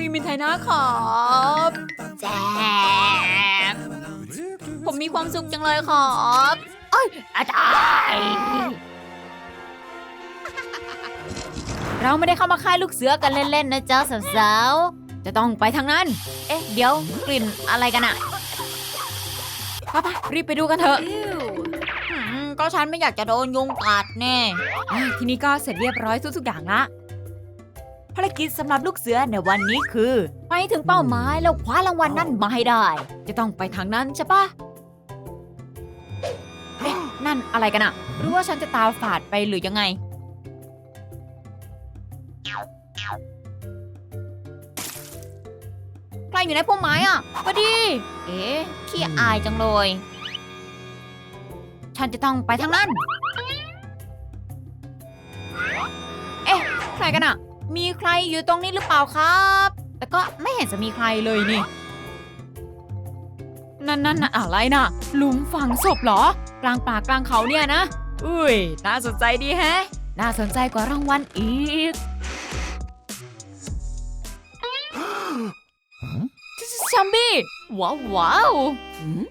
รีมินไทนะครับแจ๊บผมมีความสุขจังเลยครับเอ้ยอาจารย์เราไม่ได้เข้ามาค่ายลูกเสือกันเล่นๆนะจ๊ะสาวๆ จะต้องไปทางนั้น เอ๊ะ เดี๋ยวกลิ่นอะไรกันอะป้าๆรีบไปดูกันเถอะก็ฉันไม่อยากจะโดนยุงกัดแน่ ทีนี้ก็เสร็จเรียบร้อยทุกๆอย่างละารกิจสำหรับลูกเสือในวันนี้คือ ไปถึงเป้าหมายแล้วคว้ารางวัลนั่นมาให้ได้ จะต้องไปทางนั้นใช่ปะเอ๊ะนั่นอะไรกันอะหรือว่าฉันจะตาฝาดไปหรือยังไง ใครอยู่ในพุ่มไม้อะก็ดี เอ๊ะขี้อายจังเลย ฉันจะต้องไปทางนั้น เอ๊ะ ใครกันอะ มีใครอยู่ตรงนี้หรือเปล่าครับ แต่ก็ไม่เห็นจะมีใครเลยนี่ นั่นนั่นน่ะอะไรน่ะหลุมฝังศพเหรอ กลางป่ากลางเขาเนี่ยนะ อุ้ย น่าสนใจดีแฮะ น่าสนใจกว่ารางวัลอีกชัมบี้ว้าวว้าวหืม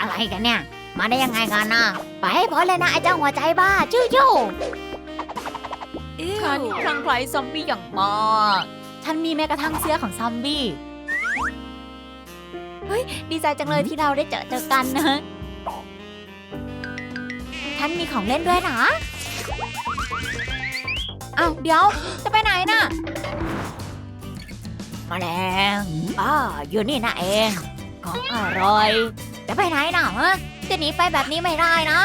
อะไรกันเนี่ย มาได้ยังไงกันนะไปให้พ้นเลยนะไอ้เจ้าหัวใจบ้าจู้จู้ ฉันคลั่งไคล้ซอมบี้อย่างมาก ฉันมีแม้กระทั่งเสื้อของซอมบี้ เฮ้ย ดีใจจังเลยที่เราได้เจอเจอกันนะ ฉันมีของเล่นด้วยนะอ้าวเดี๋ยว จะไปไหนน่ะ มาแรงอ้าอยู่นี่นะเอง ของอร่อย จะไปไหนนะฮะจะหนีไปแบบนี้ไม่ได้นะ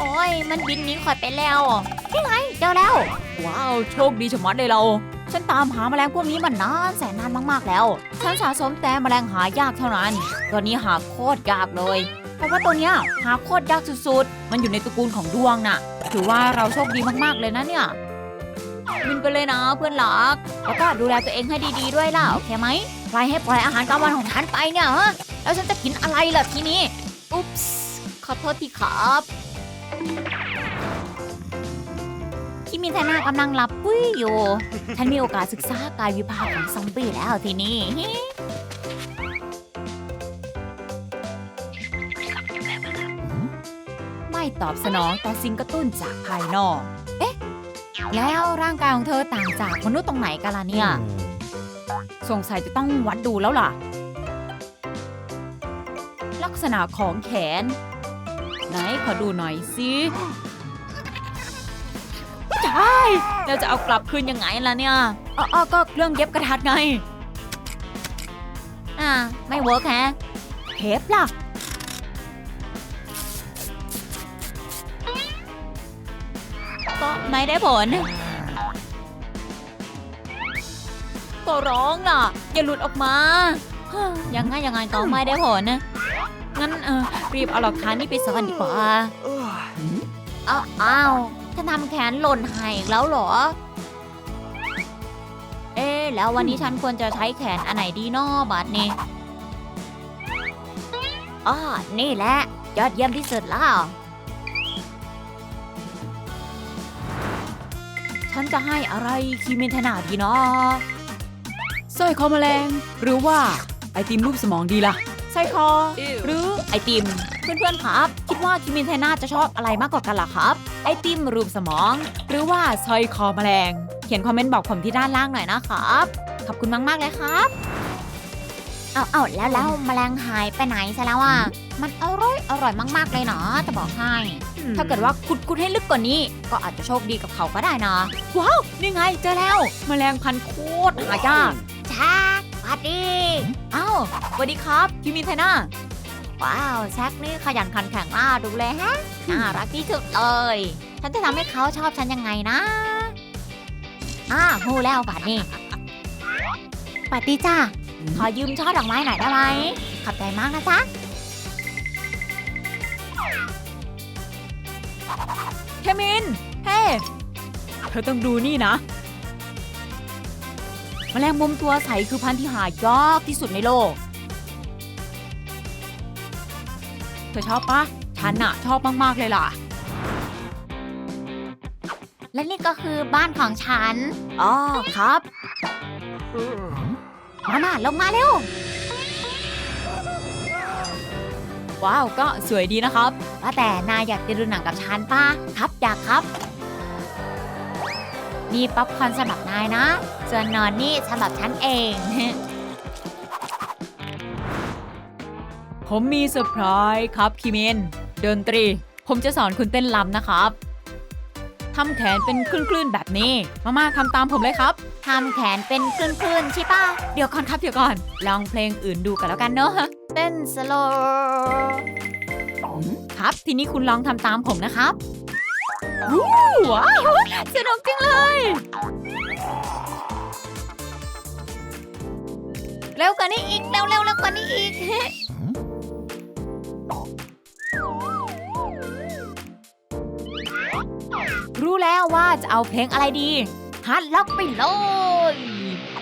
โอ้ย มันบินหนี้ขอยไปแล้วนี่ไงเจอแล้ว ว้าว โชคดีชะมัดเลยเรา ฉันตามหาแมลงพวกนี้มานานแสนนานมากๆแล้ว ฉันสะสมแต่แมลงหายากเท่านั้นตัวนี้หาโคตรยากเลย เพราะว่าตัวเนี้ยหาโคตรยากสุดๆ มันอยู่ในตระกูลของดวงน่ะ ถือว่าเราโชคดีมากๆเลยนะเนี่ยบินไปเลยนะเพื่อนรัก แล้วก็ดูแลตัวเองให้ดีๆด้วยล่ะโอเคไหมใครให้ปล่อยอาหารกลางวันของฉันไปเนี่ยฮะแล้วฉันจะกินอะไรล่ะทีนี้ อุ๊ปส์ขอโทษทีครับ ที่มีแต่หน้ากำลังหลับปุ้ยอยู่ ฉันมีโอกาสศึกษากายวิภาคของซอมบี้แล้วทีนี้ ไม่ตอบสนองต่อสิ่งกระตุ้นจากภายนอก เอ๊ะ แล้วร่างกายของเธอต่างจากมนุษย์ตรงไหนกันล่ะเนี่ย สงสัยจะต้องวัดดูแล้วล่ะ ลักษณะของแขน ไหนขอดูหน่อยสิใช่เราจะเอากลับคืนยังไงล่ะเนี่ยอ๋อออก็เครื่องเย็บกระดาษไง อ่า ไม่เวิร์กแฮะเทปล่ะ ก็ไม่ได้ผล ก็ร้องน่ะ อย่าหลุดออกมาฮ่ายังไงยังไงก็ไม่ได้ผลนะ งั้นเออรีบเอาหลักฐานนี่ไปซ่อนดีกว่าอ้าวอ้าวฉันทำแขนหล่นหายอีกแล้วเหรอ เอ๊ะแล้ววันนี้ฉันควรจะใช้แขนอันไหนดีนอบัดนี้อ้อนี่แหละ ยอดเยี่ยมที่สุดแล้ว ฉันจะให้อะไรคีเมนธนาดีเนาะสร้อยคอแมลง หรือว่าไอติมรูปสมองดีล่ะสร้อยคอ หรือ ไอติม เพื่อนๆครับ คิดว่าคิมินเทนาจะชอบอะไรมากกว่ากันล่ะครับ ไอติมรูปสมอง หรือว่าสร้อยคอแมลง เขียนคอมเมนต์บอกผมที่ด้านล่างหน่อยนะครับ ขอบคุณมากๆเลยครับ เอาเอาแล้วแล้วแมลงหายไปไหนซะแล้วอะ มันอร่อยอร่อยมาก ๆ เลยเนาะจะบอกให้ ถ้าเกิดว่ากุดกุดให้ลึกกว่านี้ ก็อาจจะโชคดีกับเขาก็ได้นะ ว้าว นี่ไงเจอแล้ว แมลงพันธุ์โคตรหายากช้าสวัสดีอ้าวสวัสดีครับคิมินเทนา ว้าวแซกนี่ขยันขันแข็งน่าดูเลยฮะน่ารักที่สุดเลย ฉันจะทำให้เขาชอบฉันยังไงนะอ่าฮู้แล้วป่านนี้ปาร์ตี้จ้าขอยืมช่อดอกไม้หน่อยได้ไหมขอบใจมากนะจ๊ะเคมิน เฮ้ เธอต้องดูนี่นะ แมลงมุมตัวใสคือพันธุ์ที่หายากที่สุดในโลก เธอชอบปะฉันน่ะชอบมาก ๆ เลยล่ะ และนี่ก็คือบ้านของฉัน อ๋อครับ มามาลงมาเร็ว ว้าวก็สวยดีนะครับ ว่าแต่นายอยากจะดูหนังกับฉันป่ะ ครับอยากครับมีป๊อปคอร์นสำหรับนายนะ ส่วนนอนนี่สำหรับฉันเอง ผมมีเซอร์ไพรส์ครับคิมินดนตรี ผมจะสอนคุณเต้นลำนะครับทำแขนเป็นคลื่นๆแบบนี้ มามาทำตามผมเลยครับทำแขนเป็นคลื่นๆใช่ป่ะเดี๋ยวก่อนครับเดี๋ยวก่อน ลองเพลงอื่นดูกันแล้วกันเนอะเต้นสโลว์ครับทีนี้คุณลองทำตามผมนะครับวู้ว้าวสนุกจังเลย เร็วกว่านี้อีกเร็วเร็วเร็วกว่านี้อีก รู้แล้วว่าจะเอาเพลงอะไรดีฮัดล็อกไปเลย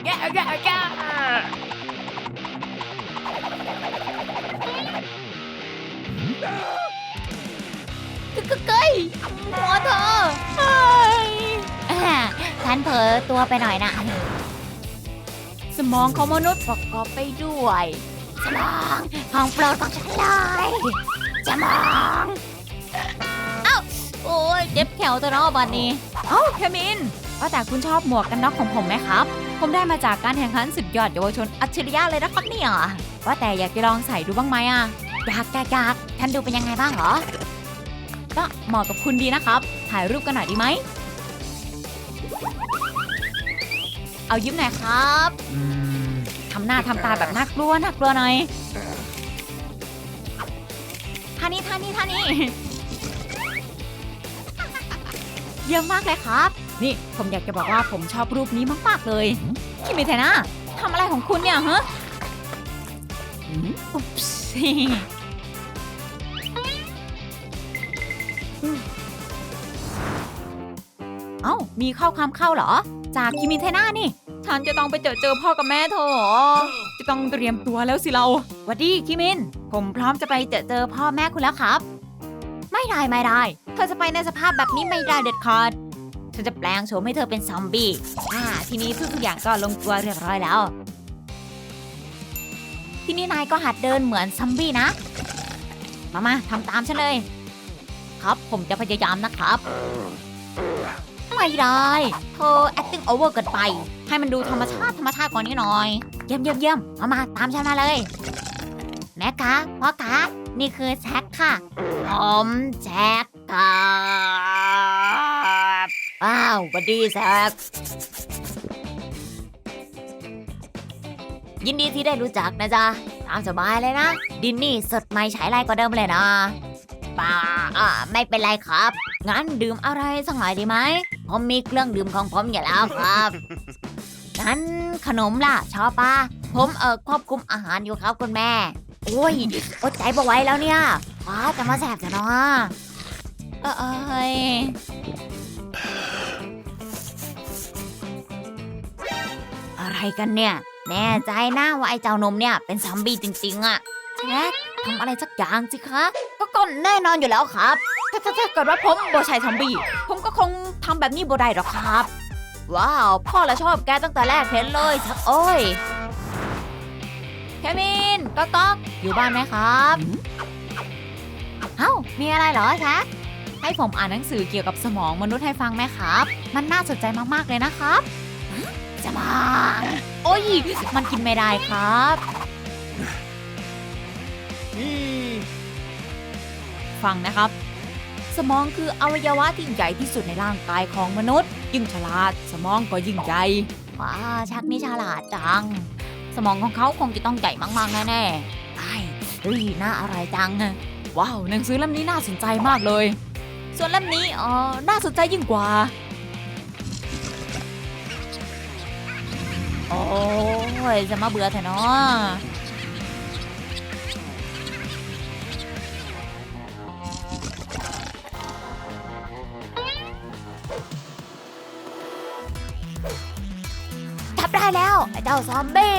แย่แย่แย่กึกเกยหัวเธออ่าฉันเผลอตัวไปหน่อยนะ สมองของมนุษย์ประกอบไปด้วย สมองของโปรดของฉันเลยสมอง จ็บแขวตัวเนอกบันนี้ เอ้าแคมิน ว่าแต่คุณชอบหมวกกันน็อกของผมไหมครับ ผมได้มาจากการแข่งขันสุดยอดเยาวชนอัจฉริยะเลยนะครับเนี่ยว่าแต่อยากจะลองใส่ดูบ้างไหมอะอยากอยากอยากฉันดูเป็นยังไงบ้างเหรอ ก็เหมาะกับคุณดีนะครับ ถ่ายรูปกันหน่อยดีไหม เอายิ้มหน่อยครับทำหน้าทำตาแบบน่ากลัวน่ากลัวหน่อยท่านี้ท่านี้ท่านี้ เยี่ยมมากเลยครับ นี่ผมอยากจะบอกว่าผมชอบรูปนี้มากๆเลยคิมิเทนะทำอะไรของคุณเนี่ยฮะอุ๊บส์เอ้า มีข้อความเข้าเหรอ จากคิมิเทน่านี่ ฉันจะต้องไปเจอเจอพ่อกับแม่เธอเหรอจะต้องเตรียมตัวแล้วสิเราหวัดดีคิมิน ผมพร้อมจะไปเจอเจอพ่อแม่คุณแล้วครับ ไม่ได้ไม่ได้ เธอจะไปในสภาพแบบนี้ไม่ได้เด็ดขาดฉันจะแปลงโฉมให้เธอเป็นซอมบี้อ่าทีนี้ทุกอย่างก็ลงตัวเรียบร้อยแล้ว ที่นี่นายก็หัดเดินเหมือนซัมบี้นะ มามาทำตามฉันเลย ครับผมจะพยายามนะครับไม่ได้เธอ acting over เกินไป ให้มันดูธรรมชาติธรรมชาติกว่านี้หน่อย เยี่ยมเยี่ยมเยี่ยมมามาตามฉันมาเลย แม่คะพ่อคะ นี่คือแจ็คค่ะ ผมแจ็คครับอ้าวสวัสดีแจ็คยินดีที่ได้รู้จักนะจ๊ะ ตามสบายเลยนะ ดินนี่สดใหม่ใช้ไรก็เดิมเลยนะป่าอ่าไม่เป็นไรครับ งั้นดื่มอะไรสักหน่อยดีไหม ผมมีเครื่องดื่มของผมอยู่แล้วครับ งั้นขนมล่ะ ชอบปะผมเออควบคุมอาหารอยู่ครับคุณแม่ โอ้ยอดใจบ่ไหว้แล้วเนี่ยว้าจะมาแสบจะเนาะเออเอ้ยอะไรกันเนี่ย แน่ใจนะว่าไอ้เจ้านมเนี่ยเป็นซอมบี้จริงๆอะแท็กทำอะไรสักอย่างสิคะ ก็ก้นแน่นอนอยู่แล้วครับ ถ้าถ้าถ้าเกิดว่าผมบ่ใช่ซอมบี้ ผมก็คงทำแบบนี้บ่ได้หรอกครับ ว้าว พ่อละชอบแกตั้งแต่แรกเห็นเลยชักโอ้ย เคมินก๊อกก๊อกอยู่บ้านไหมครับ เอ้า มีอะไรเหรอแท็กให้ผมอ่านหนังสือเกี่ยวกับสมองมนุษย์ให้ฟังไหมครับ มันน่าสนใจมากๆเลยนะครับจะมาโอ้ย มันกินไม่ได้ครับฟังนะครับ สมองคืออวัยวะที่ใหญ่ที่สุดในร่างกายของมนุษย์ ยิ่งฉลาด สมองก็ยิ่งใหญ่ว้าชักนี่ฉลาดจัง สมองของเขาคงจะต้องใหญ่มากๆแน่ๆไอ้เฮ้ยน่าอะไรจังว้าวหนังสือเล่มนี้น่าสนใจมากเลย ส่วนเล่มนี้อ๋อน่าสนใจยิ่งกว่าโอ้ยจะมาเบื่อเถอะเนาะ แล้วไอ้เจ้าซอมบี้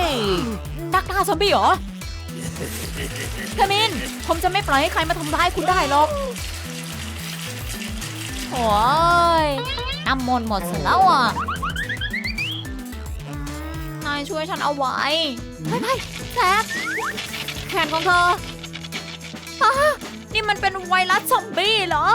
นักล่าซอมบี้เหรอคามิน ผมจะไม่ปล่อยให้ใครมาทำร้ายคุณได้หรอกโอ้ยน้ำมนต์หมดสียแล้วอะนายช่วยฉันเอาไว้ไปไปแท็กแขนของเธอนี่มันเป็นไวรัสซอมบี้เหรอ